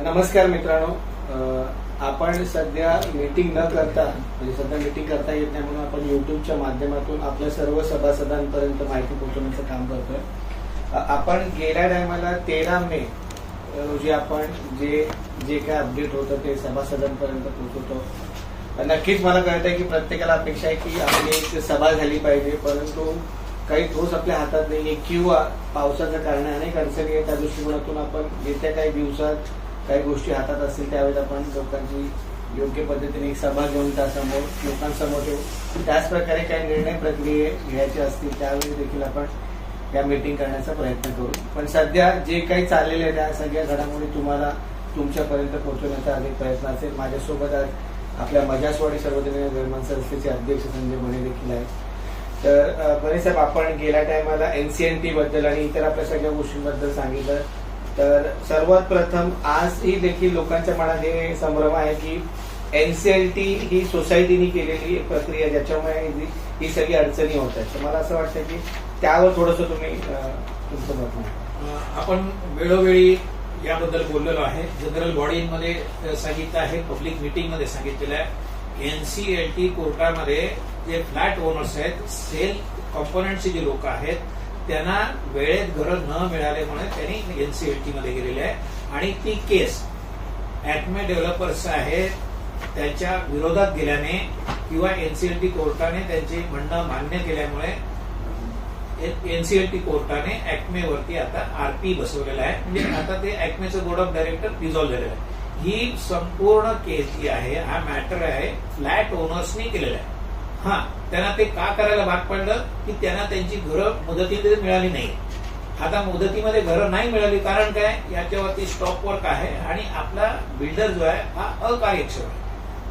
नमस्कार मित्रांनो. आपण सध्या मीटिंग न करता म्हणजे सध्या मीटिंग करता येत नाही म्हणून आपण युट्यूबच्या माध्यमातून आपल्या सर्व सभासदांपर्यंत माहिती पोहोचवण्याचं काम करतोय. आपण गेल्या टायमाला तेरा मे रोजी आपण जे जे काय अपडेट होतं ते सभासदांपर्यंत पोहोचवतो. नक्कीच मला कळत आहे की प्रत्येकाला अपेक्षा आहे की आपली एक सभा झाली पाहिजे परंतु काही ठोस आपल्या हातात नाहीये किंवा पावसाच्या कारण अनेक अडचणी आहेत त्या दृष्टिकोनातून आपण येत्या काही दिवसात काही गोष्टी हातात असतील त्यावेळेस आपण लोकांची योग्य पद्धतीने एक सभा घेऊन त्यासमोर लोकांसमोर ठेवू त्याच प्रकारे काही निर्णय प्रक्रिये घ्यायचे असतील त्यावेळी देखील आपण या मीटिंग करण्याचा प्रयत्न करू. पण सध्या जे काही चाललेले आहे त्या सगळ्या घडामोडी तुम्हाला तुमच्यापर्यंत पोहोचवण्याचा अधिक प्रयत्न असेल. माझ्यासोबत आज आपल्या मजासवाडी सर्वजनीय निर्माण संस्थेचे अध्यक्ष संजय म्हणे देखील आहेत. तर बरेच साहेब आपण गेल्या टायमाला एनसीएनटी बद्दल आणि इतर आपल्या सगळ्या गोष्टींबद्दल सांगितलं. तर सर्वात प्रथम आजही देखील लोकांच्या मनात हे संभ्रम आहे की एनसीएलटी ही सोसायटीने केलेली प्रक्रिया ज्याच्यामुळे ही- ही सगळी अडचणी होत आहेत. तर मला असं वाटतं की त्यावर थोडस तुम्ही तुमचं मत आपण वेळोवेळी याबद्दल बोललेलो आहे. जनरल बॉडीमध्ये सांगितलं आहे पब्लिक मीटिंगमध्ये सांगितलेलं आहे. एनसीएलटी कोर्टामध्ये जे फ्लॅट ओनर्स आहेत सेल कॉम्पोनंटचे जे लोक आहेत त्यांना वेळेत घरं न मिळाल्यामुळे त्यांनी एनसीएलटी मध्ये गेलेली आहे. आणि ती केस ऍटमे डेव्हलपर्स आहेत त्याच्या विरोधात गेल्याने किंवा एनसीएलटी कोर्टाने त्यांचे म्हणणं मान्य केल्यामुळे एनसीएलटी कोर्टाने अॅक्मेवरती आता आरपी बसवलेला आहे. म्हणजे आता ते ऍक्मेचं बोर्ड ऑफ डायरेक्टर रिझॉल्व्ह झालेलं आहे. ही संपूर्ण केस जी आहे हा मॅटर आहे फ्लॅट ओनर्सनी केलेला आहे. हा त्यांना ते का करायला भाग पडलं? की त्यांना त्यांची घरं मुदतीमध्ये मिळाली नाही आता मुदतीमध्ये घरं नाही मिळाली कारण काय? याच्यावरती स्टॉप वर्क आहे आणि आपला बिल्डर जो आहे हा अकार्यक्षम आहे.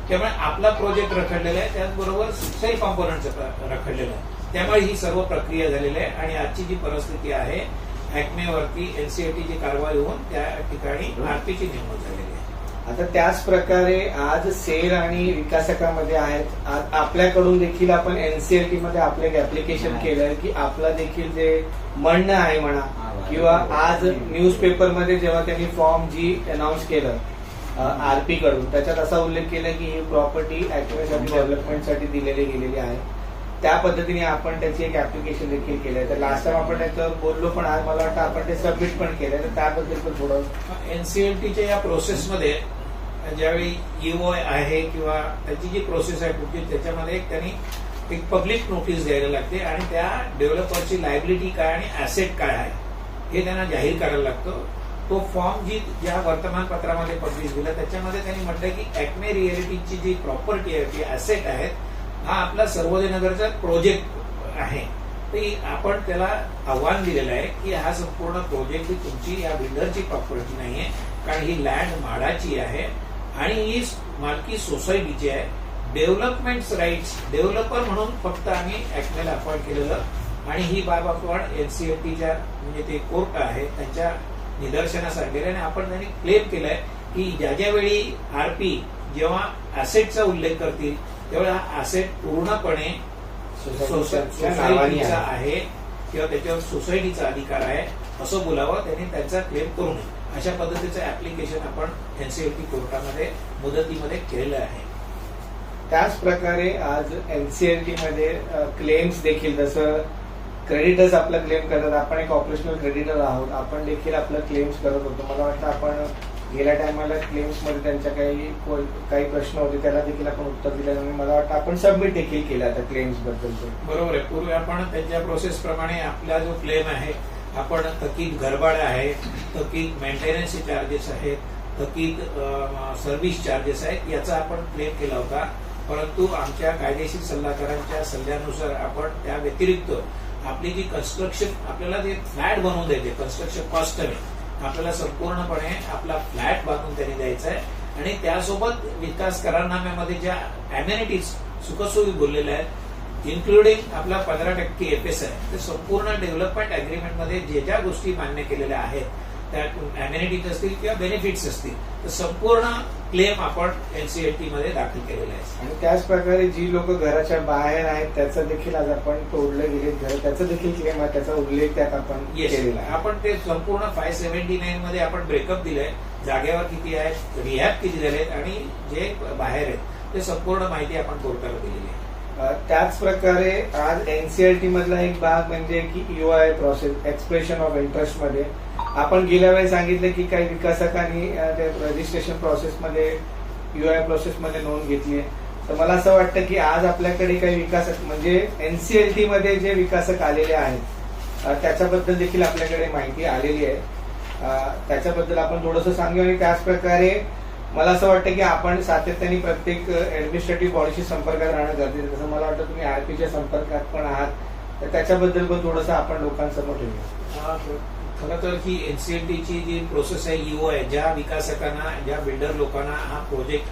त्यामुळे आपला प्रोजेक्ट रखडलेला आहे त्याचबरोबर सेल कॉम्पोनंटचं रखडलेलं आहे. त्यामुळे ही सर्व प्रक्रिया झालेली आहे आणि आजची जी परिस्थिती आहे हॅकमेवरती एनसीआयटीची कारवाई होऊन त्या ठिकाणी आरपीची नेमणूक झालेली आहे. आता त्याच प्रकारे आज सेल आणि विकासकामध्ये आहेत. आपल्याकडून देखील आपण एनसीएलटी मध्ये आपलं एक ऍप्लिकेशन केलंय की आपलं देखील जे म्हणणं आहे म्हणा किंवा आज न्यूजपेपरमध्ये जेव्हा त्यांनी फॉर्म जी अनाऊन्स केलं आरपी कडून त्याच्यात असा उल्लेख केला की ही प्रॉपर्टी ऍक्टिव्हिटी डेव्हलपमेंटसाठी दिलेली गेलेली आहे. त्या पद्धतीने आपण त्याची एक ऍप्लिकेशन देखील केलं तर लास्ट टाइम आपण त्याचं बोललो पण आज मला वाटतं आपण ते सबमिट पण केलं तर त्याबद्दल पण थोडं एनसीएलटीच्या या प्रोसेसमध्ये ज्यावेळी ईओ आहे किंवा त्याची जी प्रोसेस आहे कुठली त्याच्यामध्ये एक त्यांनी एक पब्लिक नोटीस द्यायला लागते आणि त्या डेव्हलपरची लायबिलिटी काय आणि ऍसेट काय आहे हे त्यांना जाहीर करायला लागतं. तो फॉर्म जी ज्या वर्तमानपत्रामध्ये पब्लिश दिला त्याच्यामध्ये त्यांनी म्हटलं की ऍक्मे रिअलिटीची जी प्रॉपर्टी आहे ती ऍसेट आहेत हा आपला सर्वोदयनगरचा प्रोजेक्ट आहे. ते आपण त्याला आव्हान दिलेलं आहे की हा संपूर्ण प्रोजेक्ट ही तुमची या बिल्डरची प्रॉपर्टी नाहीये कारण ही लँड म्हाडाची आहे आणि ही मालकी सोसायटीची आहे. डेव्हलपमेंट राईट्स डेव्हलपर म्हणून फक्त आम्ही ऍक्टमेल अपॉइंट केलेलं. आणि ही बाब आपण एनसीएफटीच्या म्हणजे ते कोर्ट आहे त्यांच्या निदर्शनास आणलेलं आणि आपण त्यांनी क्लेम केलंय की ज्या ज्या वेळी आरपी जेव्हा असेटचा उल्लेख करतील त्यावेळी हा ऍसेट पूर्णपणे सोसायटीचा आहे. आहे किंवा त्याच्यावर सोसायटीचा अधिकार आहे असं बोलावं त्यांनी त्यांचा क्लेम करू नये. अशा पद्धतीचं ऍप्लिकेशन आपण एनसीएलटी कोर्टामध्ये मुदतीमध्ये केलेलं आहे. त्याच प्रकारे आज एनसीएलटी मध्ये क्लेम्स देखील जसं क्रेडिटर्स आपला क्लेम करतात आपण एक ऑपरेशनल क्रेडिटर आहोत आपण देखील आपलं क्लेम्स करत होतो. मला वाटतं आपण गेल्या टायमाला क्लेम्समध्ये त्यांच्या काही को- काही प्रश्न होते त्याला देखील आपण उत्तर दिलं आणि मला वाटतं आपण सबमिट देखील केलं आता क्लेम्स बद्दलचे बरोबर आहे. पूर्वी आपण त्यांच्या प्रोसेस प्रमाणे आपला जो क्लेम आहे आपण थकीत घरभाडं आहे थकीत मेंटेनन्सचे चार्जेस आहेत थकीत सर्व्हिस चार्जेस आहेत याचा आपण क्लेम केला होता. परंतु आमच्या कायदेशीर सल्लागारांच्या सल्ल्यानुसार आपण त्या व्यतिरिक्त आपली जी कन्स्ट्रक्शन आपल्याला जे फ्लॅट बनवून द्यायचे कन्स्ट्रक्शन कॉस्ट आहे आपल्याला संपूर्णपणे आपला फ्लॅट बांधून त्यांनी द्यायचा आहे आणि त्यासोबत विकास करारनाम्यामध्ये ज्या अम्युनिटीज सुखसोयी बोललेल्या आहेत इन्क्लुडिंग आपला पंधरा टक्के एफएस आहे ते संपूर्ण डेव्हलपमेंट अग्रीमेंटमध्ये जे ज्या गोष्टी मान्य केलेल्या आहेत त्यात अम्युनिटीज असतील किंवा बेनिफिट्स असतील तर संपूर्ण क्लेम आपण एनसीएलटी मध्ये दाखल केलेला आहे आणि त्याच प्रकारे जी लोक घराच्या बाहेर आहेत त्याचं देखील आज आपण तोडले गेले घर त्याचं देखील क्लेम आहे त्याचा उल्लेख त्यात आपण केलेला आहे. आपण ते संपूर्ण फाय सेव्हन्टी नाईन मध्ये आपण ब्रेकअप दिलंय. जागेवर किती आहेत रिहॅब किती झालेत आणि जे बाहेर आहेत ते संपूर्ण माहिती आपण कोर्टाला दिलेली आहे. त्याच प्रकारे आज एनसीआरटी मधला एक भाग म्हणजे की युआय प्रोसेस एक्सप्रेशन ऑफ इंटरेस्टमध्ये. आपण गेल्या वेळी सांगितलं की काही विकासकांनी ते रजिस्ट्रेशन प्रोसेसमध्ये युआय प्रोसेसमध्ये नोंद घेतली आहे. तर मला असं वाटतं की आज आपल्याकडे काही विकासक म्हणजे एनसीएलटी मध्ये जे विकासक आलेले आहेत त्याच्याबद्दल देखील आपल्याकडे माहिती आलेली आहे. त्याच्याबद्दल आपण थोडंसं सांगू आणि त्याच प्रकारे मला असं वाटतं की आपण सातत्याने प्रत्येक ऍडमिनिस्ट्रेटिव्ह बॉडीशी संपर्कात राहणं गरजेचं जसं मला वाटतं तुम्ही आरपीच्या संपर्कात पण आहात. तर त्याच्याबद्दल पण थोडंसं आपण लोकांसमोर ठेवूया. खरं तर ही एनसीएलटीची जी प्रोसेस आहे युओ आहे ज्या विकासकांना ज्या बिल्डर लोकांना हा प्रोजेक्ट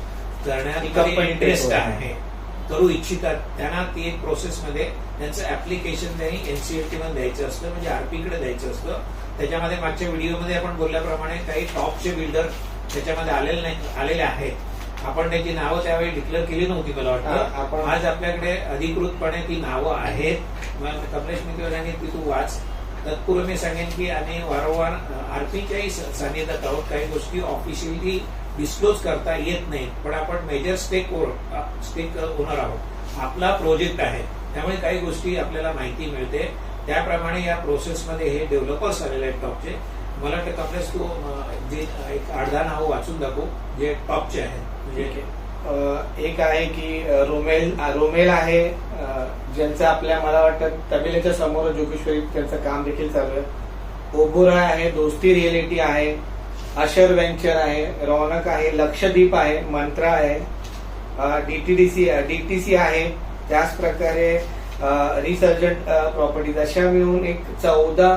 करण्यात Company इंटरेस्ट. आहे करू इच्छितात त्यांना ती एक प्रोसेसमध्ये त्यांचं ऍप्लिकेशन त्यांनी एनसीएलटी मध्ये द्यायचं असतं म्हणजे आरपी कडे द्यायचं असतं. त्याच्यामध्ये मागच्या व्हिडिओमध्ये आपण बोलल्याप्रमाणे काही टॉपचे बिल्डर त्याच्यामध्ये आलेले नाही आलेले आहेत. आपण त्याची नावं त्यावेळी डिक्लेअर केली नव्हती मला वाटतं. आपण- आज आपल्याकडे अधिकृतपणे ती नावं आहेत. कमलेश मित्र सांगेन की तू वाच. तत्पूर्वी मी सांगेन की आम्ही वारंवार आरपीच्याही सानिध्यात आहोत. काही गोष्टी ऑफिशियली डिस्क्लोज करता येत नाहीत. पण आपण मेजर स्टेक स्टेक ओनर आहोत. आपला प्रोजेक्ट आहे. त्यामुळे काही गोष्टी आपल्याला माहिती मिळते. त्याप्रमाणे या प्रोसेसमध्ये हे डेव्हलपर्स आलेले आहेत टॉपचे मला वाटतं कमलेश तू जे एक अर्धा नाव वाचून दाखव जे टॉपचे आहेत. म्हणजे एक आहे की रोमेल रोमेल आहे. ज्यांचं आपल्या मला वाटतं तबेल्याच्या समोर जोगेश्वरी त्यांचं काम देखील चालू आहे. ओबोरा आहे दोस्ती रिअलिटी आहे. अशर वेंचर आहे. रौनक आहे. लक्षद्वीप आहे. मंत्रा आहे. डीटीडीसी डीटीसी आहे. त्याच प्रकारे रिसर्जंट प्रॉपर्टीज. अशा मिळून एक चौदा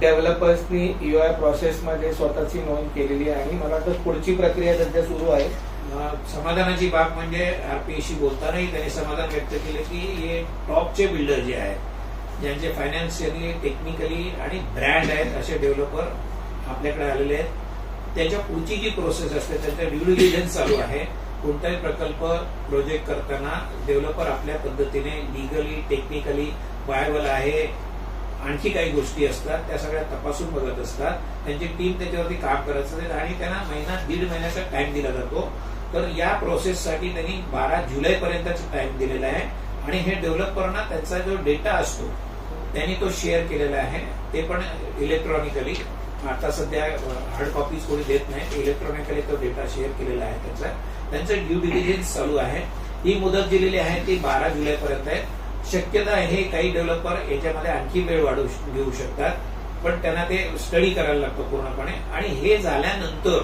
डेव्हलपर्सनी युआय प्रोसेसमध्ये स्वतःची नोंद केलेली आहे. आणि मला तर पुढची प्रक्रिया सध्या सुरू आहे. समाधानाची बाब म्हणजे आरपीएशी बोलतानाही त्यांनी समाधान व्यक्त केलं की हे टॉपचे बिल्डर जे आहेत ज्यांचे फायनान्शियली टेक्निकली आणि ब्रँड आहेत असे डेव्हलपर आपल्याकडे आलेले आहेत. त्याच्या पुढची जी प्रोसेस असते त्याचा ड्यू डिलिजन्स चालू आहे. कोणताही प्रकल्प प्रोजेक्ट करताना डेव्हलपर आपल्या पद्धतीने लिगली टेक्निकली वायबल आहे. आणखी काही गोष्टी असतात त्या सगळ्या तपासून बघत असतात. त्यांची टीम त्याच्यावरती काम करत असते आणि त्यांना महिना दीड महिन्याचा टाइम दिला जातो. तर या प्रोसेससाठी त्यांनी बारा जुलै पर्यंतचा टाइम दिलेला आहे. आणि हे डेव्हलपरना त्यांचा जो डेटा असतो त्यांनी तो शेअर केलेला आहे. ते पण इलेक्ट्रॉनिकली आता सध्या हार्ड कॉपीज कोणी देत नाही इलेक्ट्रॉनिकली तो डेटा शेअर केलेला आहे त्यांचा. त्यांचं ड्यू डिलिजन्स चालू आहे. ही मुदत दिलेली आहे ती बारा जुलैपर्यंत आहे. शक्यता आहे काही डेव्हलपर याच्यामध्ये आणखी वेळ वाढू घेऊ शकतात. पण त्यांना ते स्टडी करायला लागतं पूर्णपणे. आणि हे झाल्यानंतर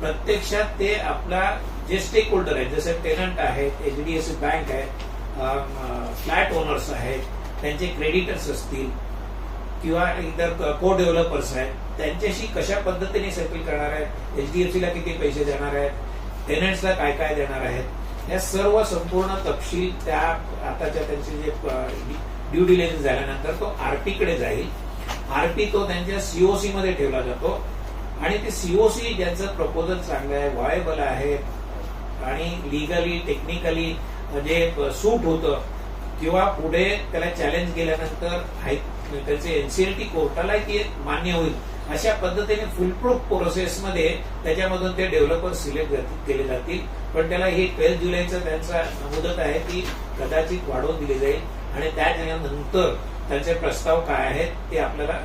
प्रत्यक्षात ते आपला जे स्टेक होल्डर आहेत जसे टेनंट आहेत एचडीएफसी बँक आहे फ्लॅट ओनर्स आहेत त्यांचे क्रेडिटर्स असतील किंवा इतर को डेव्हलपर्स आहेत त्यांच्याशी कशा पद्धतीने सेटल करणार आहेत एचडीएफसीला किती पैसे देणार आहेत टेनंट्सला काय काय देणार आहेत या सर्व संपूर्ण तपशील त्या आताच्या त्यांचे जे ड्यू डिलिजन्स झाल्यानंतर तो आरपी कडे जाईल. आरपी तो त्यांच्या सीओसी मध्ये ठेवला जातो. आणि ते सीओसी ज्यांचं प्रपोजल चांगलं आहे वायबल आहे आणि लिगली टेक्निकली जे सूट होतं किंवा पुढे त्याला चॅलेंज केल्यानंतर त्याचे एनसीएलटी कोर्टाला ती मान्य होईल. अशा पद्धतीने फुलप्रूफ प्रोसेसमध्ये त्याच्यामधून ते डेव्हलपर सिलेक्ट केले जातील. पण त्याला ही ट्वेल्थ जुलैचा त्यांचा मुदत आहे ती कदाचित वाढवून दिली जाईल. आणि त्यानंतर त्यांचे प्रस्ताव काय आहेत ते आपल्याला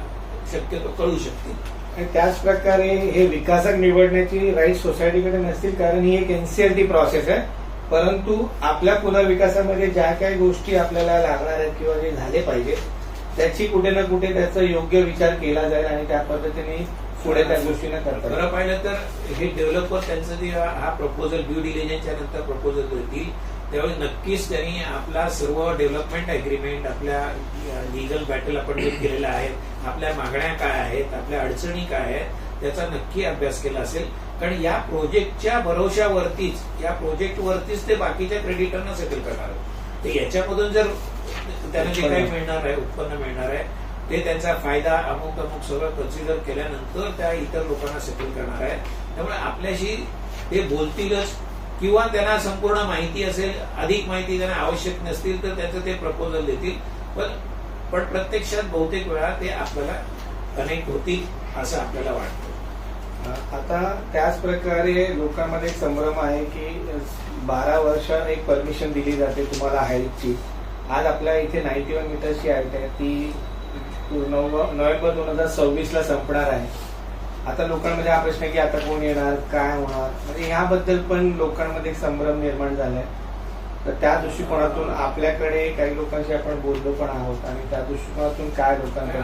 शक्यतो कळू शकतील. आणि त्याच प्रकारे हे विकासक निवडण्याची राईट सोसायटीकडे नसतील कारण ही एक एनसीएलटी प्रोसेस आहे. परंतु आपल्या पुनर्विकासामध्ये ज्या काही गोष्टी आपल्याला लागणार आहेत किंवा जे झाले पाहिजे त्याची कुठे ना कुठे त्याचा योग्य विचार केला जाईल आणि त्या पद्धतीने पुढे त्या गोष्टीने करतात खरं पाहिलं तर हे डेव्हलपर त्यांचं जे हा प्रपोजल ड्यू डिलिजन्सच्या नंतर प्रपोजल देतील त्यावेळी नक्कीच त्यांनी आपला सर्व डेव्हलपमेंट अग्रीमेंट आपल्या लिगल बॅटल आपण जे केलेला आहे आपल्या मागण्या काय आहेत आपल्या अडचणी काय आहेत त्याचा नक्की अभ्यास केला असेल. कारण या प्रोजेक्टच्या भरोशावरतीच या प्रोजेक्टवरतीच ते बाकीच्या क्रेडिटरना सेटल करणार आहेत. तर याच्यामधून जर त्यांना जे काही मिळणार आहे उत्पन्न मिळणार आहे ते त्यांचा फायदा अमुक अमुक सगळं कन्सिडर केल्यानंतर त्या इतर लोकांना सेटल करणार आहे. त्यामुळे आपल्याशी ते बोलतीलच किंवा त्यांना संपूर्ण माहिती असेल अधिक माहिती त्यांना आवश्यक नसतील तर त्याचं ते प्रपोजल देतील. पण पण प्रत्यक्षात बहुतेक वेळा ते आपल्याला कनेक्ट होतील असं आपल्याला वाटतं. आता त्याच प्रकारे लोकांमध्ये एक संभ्रम आहे की बारा वर्ष एक परमिशन दिली जाते तुम्हाला हाईटची. आज आपल्या इथे नाईन्टी वन मीटरची हाईट आहे. ती नोव्हेंबर दोन हजार सव्वीस ला संपणार आहे. आता लोकांमध्ये हा प्रश्न की आता कोण येणार काय होणार? म्हणजे ह्याबद्दल पण लोकांमध्ये एक संभ्रम निर्माण झालाय. तर त्या दृष्टिकोनातून आपल्याकडे काही लोकांशी आपण बोललो पण आहोत आणि त्या दृष्टिकोनातून काय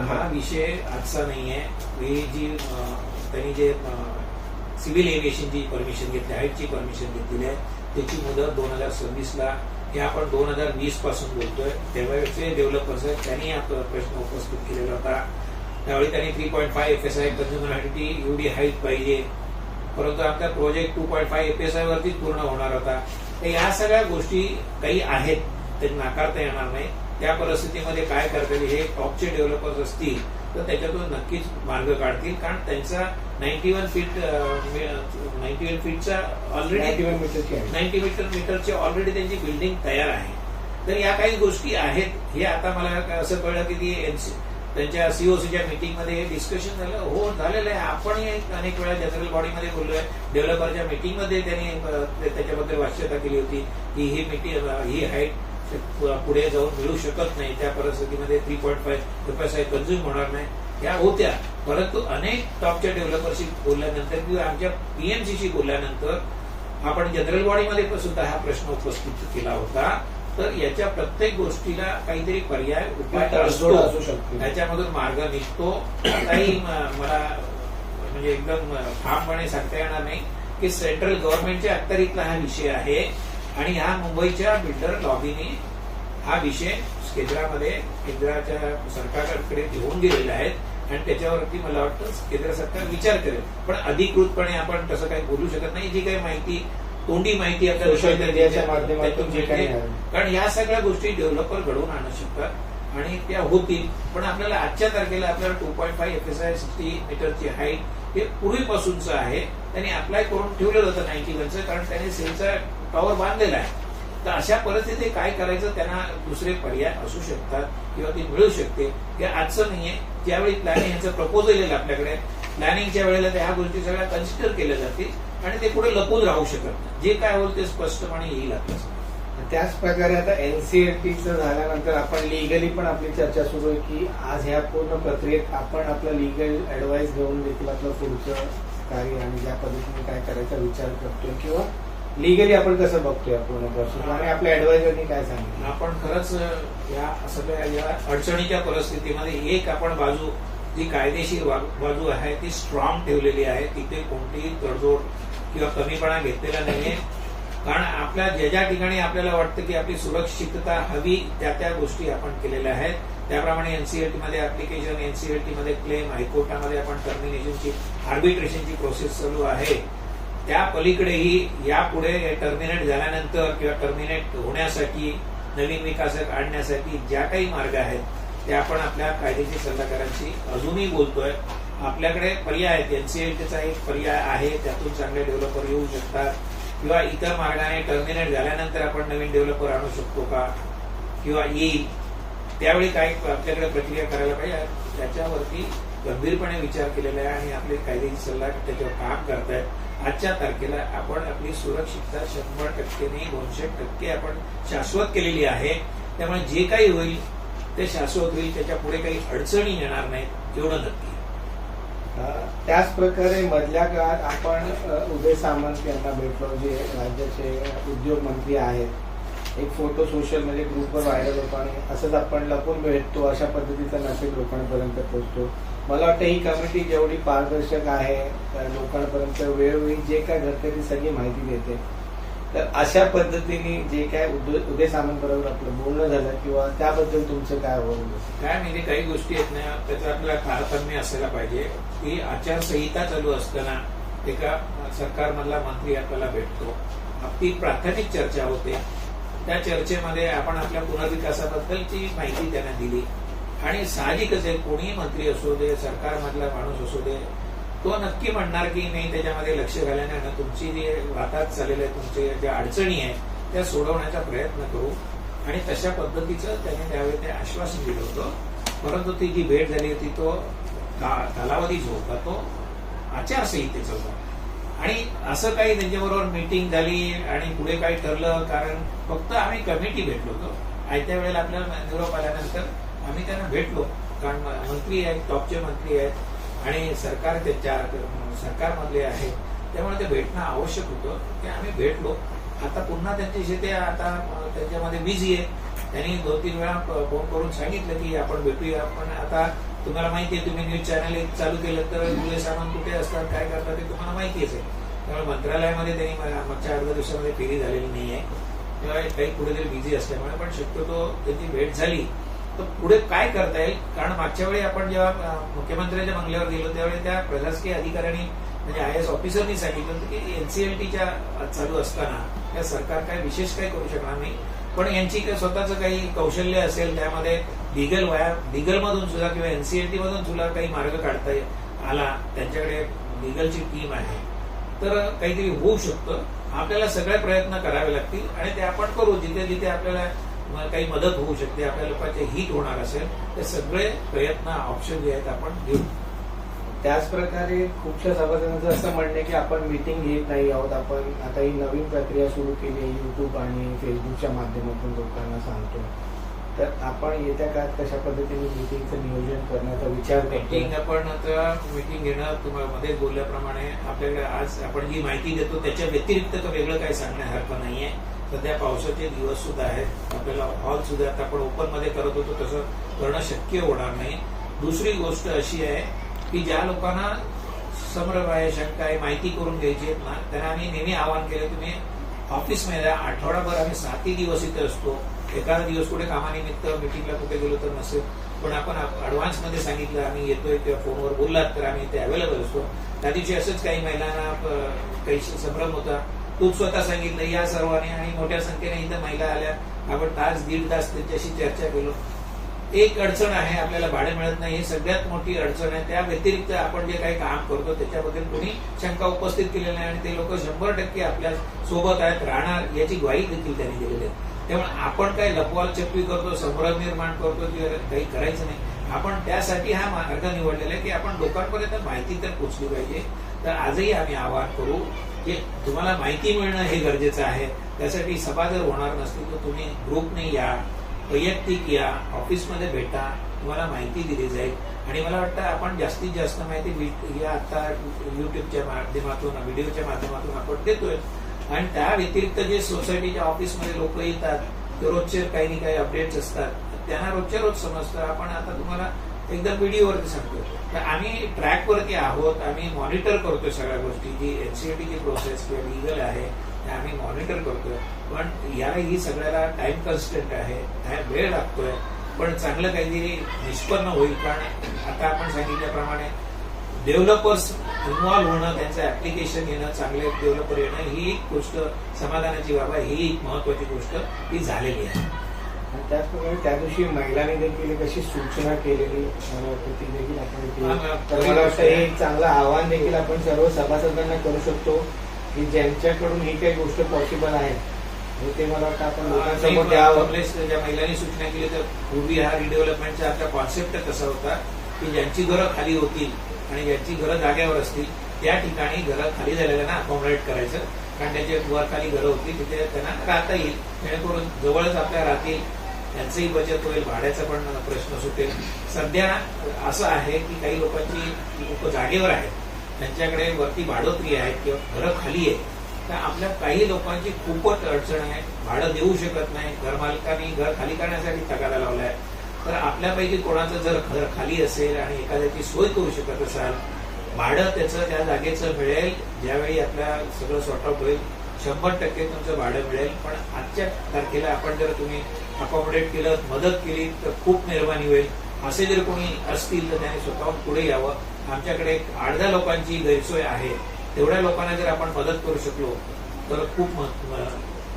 हा विषय आजचा नाहीये. हे जी त्यांनी जे सिव्हिल एव्हिएशनची परमिशन घेतली हाईटची परमिशन घेतलेली आहे त्याची मुदत दोन हजार सव्वीस ला हे आपण दोन हजार वीसपासून बोलतोय. तेव्हाचे डेव्हलपर्स आहेत त्यांनी हा प्रश्न उपस्थित केलेला होता. त्यावेळी त्यांनी three point five F S I कन्झ्युमरसाठी एवढी हाईट पाहिजे. परंतु आपला project two point five F S I वरतीच पूर्ण होणार होता. तर या सगळ्या गोष्टी काही आहेत ते नाकारता येणार नाही. त्या परिस्थितीमध्ये काय करता येईल हे टॉपचे डेव्हलपर्स असतील तर त्याच्यातून नक्कीच मार्ग काढतील. कारण त्यांचा ninety one feet ninety one फीटचा already ninety metre मीटरची ऑलरेडी त्यांची बिल्डिंग तयार आहे. तर या काही गोष्टी आहेत. हे आता मला असं कळलं की ती त्यांच्या सीओसीच्या मीटिंगमध्ये डिस्कशन झालं. हो झालेलं आहे. आपणही अनेक वेळा जनरल बॉडीमध्ये बोललोय. डेव्हलपरच्या मीटिंगमध्ये त्यांनी त्याच्याबद्दल वाच्यता केली होती की ही मीटिंग ही हाईट पुढे जाऊन मिळू शकत नाही. त्या परिस्थितीमध्ये three point five F consume होणार नाही. त्या होत्या. परंतु अनेक टॉपच्या डेव्हलपरशी बोलल्यानंतर किंवा आमच्या पीएमसीशी बोलल्यानंतर आपण जनरल बॉडीमध्ये पण सुद्धा हा प्रश्न उपस्थित केला होता. तर याच्या प्रत्येक गोष्टीला काहीतरी पर्याय उपाय असतो. असू शकते. त्याच्यामधून मार्ग निघतो. काही मला म्हणजे एकदम ठामपणे सांगता येणार नाही की सेंट्रल गव्हर्नमेंटच्या अखत्यारीतला हा विषय आहे आणि हा मुंबईच्या बिल्डर लॉबीने हा विषय केंद्रामध्ये केंद्राच्या सरकारकडे घेऊन गेलेला आहे आणि त्याच्यावरती मला वाटतं केंद्र सरकार विचार करेल. पण अधिकृतपणे आपण तसं काही बोलू शकत नाही. जी काही माहिती तोंडी माहिती आपल्याला Social मिळते media च्या त्याच्यातून माध्यमातून जे काही. कारण या सगळ्या गोष्टी डेव्हलपर घडवून आणू शकतात आणि त्या होतील. पण आपल्याला आजच्या तारखेला आपल्याला two point five F S I sixty मीटरची हाईट हे पूर्वीपासूनचं आहे. त्यांनी अप्लाय करून ठेवलेलं होतं नाईन्टी वनचं कारण त्यांनी सेलचा टॉवर बांधलेला आहे. तर अशा परिस्थितीत काय करायचं त्यांना दुसरे पर्याय असू शकतात किंवा ती मिळू शकते. हे आजचं नाहीये. ज्यावेळी प्लॅनिंग यांचं प्रपोजल येईल आपल्याकडे. प्लॅनिंगच्या वेळेला त्या ह्या गोष्टी सगळ्या कन्सिडर केल्या जातील आणि ते पुढे लपून राहू शकत जे काय होईल ते स्पष्टपणे येईल आपल्यासमोर त्याच प्रकारे आता एनसीएलटीचं झाल्यानंतर आपण लिगली पण आपली चर्चा सुरू आहे की आज ह्या पूर्ण प्रक्रियेत आपण आपलं लिगल ऍडवाइस घेऊन देखील आपलं पुढचं कार्य आणि ज्या पद्धतीने काय करायचा विचार करतोय किंवा लिगली आपण कसं बघतोय पूर्ण प्रोसेस आणि आपल्या ऍडवायझरनी काय सांगितलं? आपण खरंच या सगळ्या या अडचणीच्या परिस्थितीमध्ये एक आपण बाजू जी कायदेशीर बाजू आहे ती स्ट्रॉंग ठेवलेली आहे तिथे कोणतीही तडजोड किंवा कमीपणा घेतलेला नाहीये. कारण आपल्या ज्या ज्या ठिकाणी आपल्याला वाटतं की आपली सुरक्षितता हवी त्या त्या गोष्टी आपण केलेल्या आहेत. त्याप्रमाणे एनसीएलटी मध्ये ऍप्लिकेशन एनसीएलटी मध्ये क्लेम हायकोर्टामध्ये आपण टर्मिनेशनची आर्बिट्रेशनची प्रोसेस चालू आहे. त्या पलीकडेही यापुढे टर्मिनेट झाल्यानंतर किंवा टर्मिनेट होण्यासाठी नवीन विकासक आणण्यासाठी ज्या काही मार्ग आहेत ते आपण आपल्या कायदेशीर सल्लागारांशी अजूनही बोलतोय. आपल्याकडे पर्याय आहेत. एनसीएलटीचा एक पर्याय आहे त्यातून चांगले डेव्हलपर येऊ शकतात. किंवा इतर मार्गाने टर्मिनेट झाल्यानंतर आपण नवीन डेव्हलपर आणू शकतो का? किंवा येईल. त्यावेळी काय आपल्याकडे प्रक्रिया करायला पाहिजे. त्याच्यावरती गंभीरपणे विचार केलेला आहे आणि आपले कायदेशीर सल्ला त्याच्यावर काम करतायत. आजच्या तारखेला आपण आपली सुरक्षितता शंभर टक्के नाही दोनशे टक्के आपण शाश्वत केलेली आहे. त्यामुळे जे काही होईल ते शाश्वत होईल त्याच्या पुढे काही अडचणी येणार नाहीत एवढं नक्की त्याच प्रकारे मधल्या काळात आपण उदय सामंत यांना भेटलो जे राज्याचे उद्योग मंत्री आहेत. एक फोटो सोशल मीडिया ग्रुपवर व्हायरल होतो आणि असंच आपण लपून भेटतो अशा पद्धतीचा मेसेज लोकांपर्यंत पोहोचतो. मला वाटतं ही कमिटी जेवढी पारदर्शक आहे लोकांपर्यंत वेळोवेळी जे काय घडते ती सगळी माहिती देते. तर अशा पद्धतीने जे काय उदय सामंत बरोबर आपलं बोलणं झालं किंवा त्याबद्दल तुमचं काय बोलणं काय म्हणजे काही गोष्टी आहेत ना त्याचं आपल्याला तारतम्य असायला पाहिजे. की आचारसंहिता चालू असताना एका सरकारमधला मंत्री आपल्याला भेटतो. आपली प्राथमिक चर्चा होते. त्या चर्चेमध्ये आपण आपल्या पुनर्विकासाबद्दलची माहिती त्यांना दिली. आणि साहजिकच आहे कोणीही मंत्री असू दे सरकारमधला माणूस असू दे तो नक्की म्हणणार की नाही त्याच्यामध्ये लक्ष घालण्यानं तुमची जी वातात चाललेल्या तुमचे ज्या अडचणी आहेत त्या सोडवण्याचा प्रयत्न करू. आणि तशा पद्धतीचं त्याने त्यावेळी ते आश्वासन दिलं होतं. परंतु ती जी भेट झाली होती तो का- कालावधी जो होता तो. आचारसंहितेचा होता. आणि असं काही त्यांच्याबरोबर मीटिंग झाली आणि पुढे काही ठरलं कारण फक्त आम्ही कमिटी भेटलो होतो. आयत्या वेळेला आपल्याला निरोप आल्यानंतर आम्ही त्यांना भेटलो. कारण मंत्री आहेत टॉपचे मंत्री आहेत. आणि सरकार त्यांच्या सरकारमधले आहे त्यामुळे ते भेटणं आवश्यक होतं. ते आम्ही भेटलो. आता पुन्हा त्यांच्याशी ते आता त्यांच्यामध्ये बिझी आहे. त्यांनी दोन तीन वेळा फोन करून सांगितलं की आपण भेटूया. पण आता तुम्हाला माहिती आहे तुम्ही न्यूज चॅनल एक चालू केलं तर मुले सामान कुठे असतात काय करतात ते तुम्हाला माहितीच आहे. त्यामुळे मंत्रालयामध्ये त्यांनी मागच्या अर्ध्या दिवसामध्ये फेरी झालेली नाही आहे किंवा काही कुठेतरी बिझी असल्यामुळे पण शक्यतो त्यांची भेट झाली. तर पुढे काय करता येईल? कारण मागच्या वेळी आपण जेव्हा मुख्यमंत्र्यांच्या बंगल्यावर गेलो त्यावेळी त्या प्रशासकीय अधिकाऱ्यांनी म्हणजे आय एस ऑफिसरनी सांगितलं होतं की एनसीएलटीच्या चालू असताना या सरकार काय विशेष काही करू शकणार नाही. पण यांची काही स्वतःचं काही कौशल्य असेल त्यामध्ये लिगल वया लिगल मधून सुद्धा किंवा एनसीएलटी मधून सुद्धा काही मार्ग काढता आला त्यांच्याकडे लिगलची टीम आहे. तर काहीतरी होऊ शकतं. आपल्याला सगळे प्रयत्न करावे लागतील आणि ते आपण करू. जिथे जिथे आपल्याला काही मदत होऊ शकते आपल्या लोकांचे हित होणार असेल ते सगळे प्रयत्न ऑप्शन जे आहेत आपण घेऊ. त्याच प्रकारे खूपशा सभासदांचं असं म्हणणं आहे की आपण मीटिंग घेत नाही आहोत आपण आता ही नवीन प्रक्रिया सुरू केली आहे युट्यूब आणि फेसबुकच्या माध्यमातून लोकांना सांगतो तर आपण येत्या काळात कशा पद्धतीने मीटिंगचं नियोजन करण्याचा विचार मीटिंग आपण आता मीटिंग घेणं तुम्हाला मध्ये बोलल्याप्रमाणे आपल्याकडे आज आपण जी माहिती देतो त्याच्या व्यतिरिक्त तर वेगळं काही सांगण्यासारखं नाहीये. सध्या पावसाचे दिवस सुद्धा आहेत. आपल्याला हॉल सुद्धा आता आपण ओपनमध्ये करत होतो तसं करणं शक्य होणार नाही. दुसरी गोष्ट अशी आहे की ज्या लोकांना संभ्रम आहे शंका आहे माहिती करून घ्यायची आहेत ना त्यांना आम्ही नेहमी आवाहन केलं तुम्ही ऑफिसमध्ये आठवडाभर आम्ही सातही दिवस इथे असतो. एखादा दिवस कुठे कामानिमित्त मिटिंगला कुठे गेलो तर नसेल. पण आपण ॲडव्हान्समध्ये सांगितलं आम्ही येतोय किंवा फोनवर बोललात तर आम्ही इथे अवेलेबल असतो. त्या दिवशी असंच काही महिलांना काही संभ्रम होता. तू स्वतः सांगितलं या सर्वांनी आणि मोठ्या संख्येने इथं महिला आल्या. आपण तास दीड तास त्यांच्याशी चर्चा केलो. एक अडचण आहे आपल्याला भाडे मिळत नाही. ही सगळ्यात मोठी अडचण आहे. त्या व्यतिरिक्त आपण जे काही काम करतो त्याच्याबद्दल कोणी शंका उपस्थित केलेली नाही आणि ते लोक शंभर टक्के आपल्यासोबत आहेत राहणार याची ग्वाही देखील त्यांनी दिलेली आहे. त्यामुळे आपण काय लपवाल चप्पी करतो संभ्रम निर्माण करतो किंवा काही करायचं नाही. आपण त्यासाठी हा मार्ग निवडलेला आहे की आपण लोकांपर्यंत माहिती तर पोचली पाहिजे. तर आजही आम्ही आवाहन करू की तुम्हाला माहिती मिळणं हे गरजेचं आहे त्यासाठी सभा जर होणार नसतील तर तुम्ही ग्रुपने या वैयक्तिक या ऑफिसमध्ये भेटा तुम्हाला माहिती दिली जाईल. आणि मला वाटतं आपण जास्तीत जास्त माहिती वि- या आता युट्यूबच्या माध्यमातून व्हिडिओच्या माध्यमातून आपण देतोय. आणि त्या व्यतिरिक्त जे सोसायटीच्या ऑफिसमध्ये लोक येतात ते रोजचे काही ना काही अपडेट्स असतात. त्यांना रोजच्या रोज समजतं. आपण आता तुम्हाला एकदम पिढीवरती सांगतो. तर आम्ही ट्रॅकवरती आहोत आम्ही मॉनिटर करतो सगळ्या गोष्टी जी एनसीएटीची प्रोसेस किंवा लिगल आहे ते आम्ही मॉनिटर करतोय. पण याला ही सगळ्याला टाइम कन्स्टंट आहे वेळ लागतोय. पण चांगलं काहीतरी निष्पन्न होईल कारण आता आपण सांगितल्याप्रमाणे डेव्हलपर्स इन्व्हॉल्व्ह होणं त्यांचं ऍप्लिकेशन येणं चांगले डेव्हलपर येणं ही एक गोष्ट समाधानाची बाबा ही एक महत्वाची गोष्ट ही झालेली आहे. त्याचप्रमाणे त्या दिवशी महिलांनी देखील एक अशी सूचना केलेली मला वाटतं ती देखील आपण. तर मला वाटतं हे चांगलं आव्हान देखील आपण सर्व सभासदांना करू शकतो की ज्यांच्याकडून ही काही गोष्ट पॉसिबल आहे. ते मला वाटतं आपण लोकांसमोर द्यावं. ज्या महिलांनी सूचना केली तर पूर्वी हा रिडेव्हलपमेंटचा आपला कॉन्सेप्ट कसा होता की ज्यांची घरं खाली होतील आणि ज्यांची घरं जाग्यावर असतील त्या ठिकाणी घरं खाली झालेल्यांना अकॉमोडेट करायचं. कारण त्याचे वर खाली घरं होती तिथे त्यांना राहता येईल. जेणेकरून जवळच आपल्या राहतील त्यांचंही बचत होईल भाड्याचा पण प्रश्न सुटेल. सध्या असं आहे की काही लोकांची लोक जागेवर आहेत. त्यांच्याकडे वरती भाडोत्री आहेत किंवा घरं खाली आहे तर आपल्या काही लोकांची खूपच अडचण आहे. भाडं देऊ शकत नाही. घरमालकांनी घर खाली करण्यासाठी तगादा आहे तर आपल्यापैकी कोणाचं जर घर खाली असेल आणि एखाद्याची सोय करू शकत असाल भाडं त्याचं त्या जागेचं मिळेल. ज्यावेळी आपल्या सगळं सॉर्ट आउट होईल. शंभर टक्के तुमचं भाडं मिळेल. पण आजच्या तारखेला आपण जर तुम्ही अकॉमोडेट केलं मदत केली तर खूप मेहरबानी होईल. असे जर कोणी असतील तर त्यांनी स्वतःहून पुढे यावं. आमच्याकडे अर्ध्या आठ दहा लोकांची गैरसोय आहे. तेवढ्या लोकांना जर आपण मदत करू शकलो तर खूप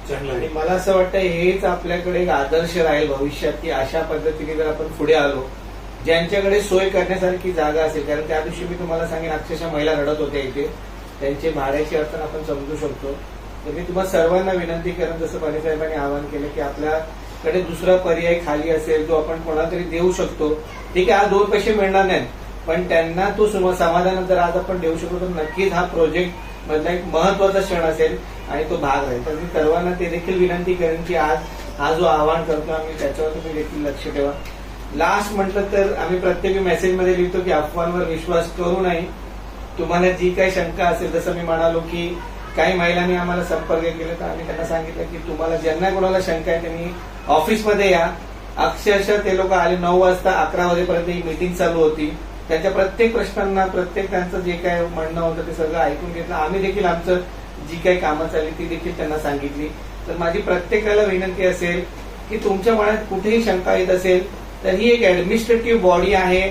चांगलं आणि मला असं वाटतं हेच आपल्याकडे एक आदर्श राहील भविष्यात की अशा पद्धतीने जर आपण पुढे आलो ज्यांच्याकडे सोय करण्यासारखी जागा असेल कारण त्या दिवशी मी तुम्हाला सांगेन अक्षरशः महिला रडत होत्या इथे. त्यांची भाड्याची अडचण आपण समजू शकतो. तर मी तुम्हाला सर्वांना विनंती करेन जसं पाणी साहेबांनी आवाहन केलं की आपल्या कडे दुसरा पर्याय खाली असेल तो आपण कोणाला तरी देऊ शकतो. ठीक आहे आज दोन पैसे मिळणार नाहीत. पण त्यांना तो सम- समाधान जर आज आपण देऊ शकतो तर नक्कीच हा प्रोजेक्ट मधला एक महत्त्वाचा क्षण असेल आणि तो भाग राहील. तर मी सर्वांना ते देखील विनंती करेन की आज हा जो आवाहन करतो आम्ही त्याच्यावर तुम्ही देखील लक्ष ठेवा. लास्ट म्हटलं तर आम्ही प्रत्येक मेसेजमध्ये लिहितो की अफवांवर विश्वास करू नये. तुम्हाला जी काही शंका असेल जसं मी म्हणालो की काही महिलांनी आम्हाला संपर्क केला तर आम्ही त्यांना सांगितलं की तुम्हाला ज्यांना कोणाला शंका आहे त्यांनी ऑफिसमध्ये या. अक्षरशः ते लोक आले नऊ वाजता अकरा वाजेपर्यंत ही मीटिंग चालू होती. त्यांच्या प्रत्येक प्रश्नांना प्रत्येक त्यांचं जे काय म्हणणं होतं ते सगळं ऐकून घेतलं. आम्ही देखील आमचं जी काही कामं चालली ती देखील त्यांना सांगितली. तर माझी प्रत्येकाला विनंती असेल की तुमच्या मनात कुठेही शंका येत असेल तर ही एक ऍडमिनिस्ट्रेटिव्ह बॉडी आहे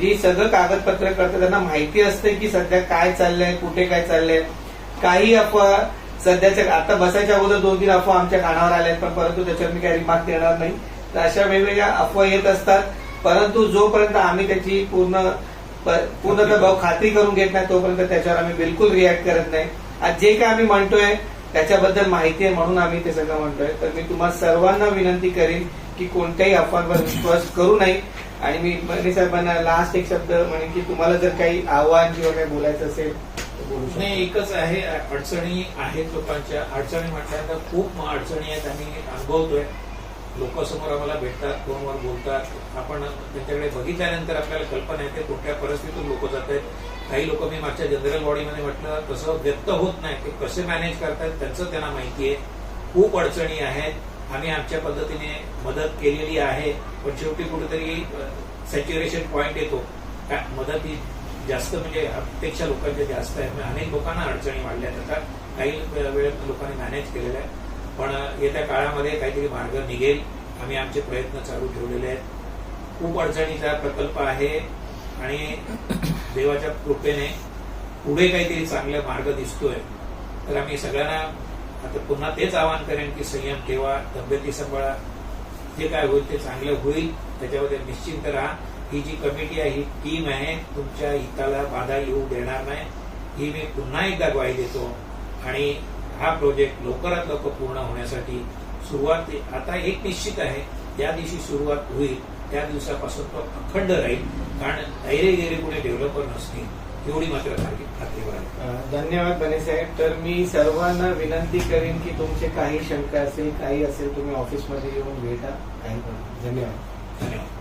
जी सगळं कागदपत्र करते. त्यांना माहिती असते की सध्या काय चाललंय कुठे काय चाललंय. काही अफवा सध्याच्या आता बसायच्या अगोदर दोन तीन अफवा आमच्या कानावर आल्या आहेत, पण परंतु त्याच्यावर मी काही रिमार्क देणार नाही. तर अशा वेगवेगळ्या अफवा येत असतात. परंतु जोपर्यंत आम्ही त्याची पूर्ण पूर्णतः भाऊ खात्री करून घेत नाही तोपर्यंत त्याच्यावर आम्ही बिलकुल रिॲक्ट करत नाही. आज जे काय आम्ही म्हणतोय त्याच्याबद्दल माहिती आहे म्हणून आम्ही ते सगळं म्हणतोय. तर मी तुम्हाला सर्वांना विनंती करेन की कोणत्याही अफवांवर विश्वास करू नये. आणि मी मनी साहेबांना लास्ट एक शब्द म्हणेन की तुम्हाला जर काही आव्हान किंवा काही बोलायचं असेल नाही एकच आहे अडचणी आहेत लोकांच्या. अडचणी म्हटल्यानंतर खूप अडचणी आहेत आम्ही अनुभवतोय. लोकांसमोर आम्हाला भेटतात फोनवर बोलतात. आपण त्यांच्याकडे बघितल्यानंतर आपल्याला कल्पना येते कुठल्या परिस्थितीतून लोक जात आहेत. काही लोक मी मागच्या जनरल बॉडीमध्ये म्हटलं तसं व्यक्त होत नाही ते कसे मॅनेज करतात त्यांचं त्यांना माहिती आहे. खूप अडचणी आहेत. आम्ही आमच्या पद्धतीने मदत केलेली आहे पण शेवटी कुठेतरी सॅच्युरेशन पॉईंट येतो. का- मदत जास्त म्हणजे अपेक्षा लोकांच्या जास्त आहेत म्हणजे अनेक लोकांना अडचणी वाढल्या जातात काही वेळेत लोकांनी मॅनेज केलेलं आहे. पण येत्या काळामध्ये काहीतरी मार्ग निघेल. आम्ही आमचे प्रयत्न चालू ठेवलेले आहेत. खूप अडचणीचा प्रकल्प आहे. आणि देवाच्या कृपेने पुढे काहीतरी चांगला मार्ग दिसतोय. तर आम्ही सगळ्यांना आता पुन्हा तेच आवाहन करेन की संयम ठेवा तब्येती सांभाळा. जे काय होईल ते चांगलं होईल. त्याच्यामध्ये निश्चिंत राहा. ही जी कमिटी आहे ही टीम आहे तुमच्या हिताला बाधा येऊ देणार नाही. ही मी पुन्हा एकदा ग्वाही देतो. आणि हा प्रोजेक्ट लवकरात लवकर पूर्ण होण्यासाठी सुरुवात आता एक निश्चित आहे ज्या दिवशी सुरुवात होईल त्या दिवसापासून तो अखंड राहील. कारण धैर्य गेले कुठे डेव्हलपर नसतील एवढी मात्र धन्यवाद बने साहेब. तर मी सर्वांना विनंती करेन की तुमचे काही शंका असेल काही असेल तुम्ही ऑफिसमध्ये येऊन भेटा. काही धन्यवाद. धन्यवाद.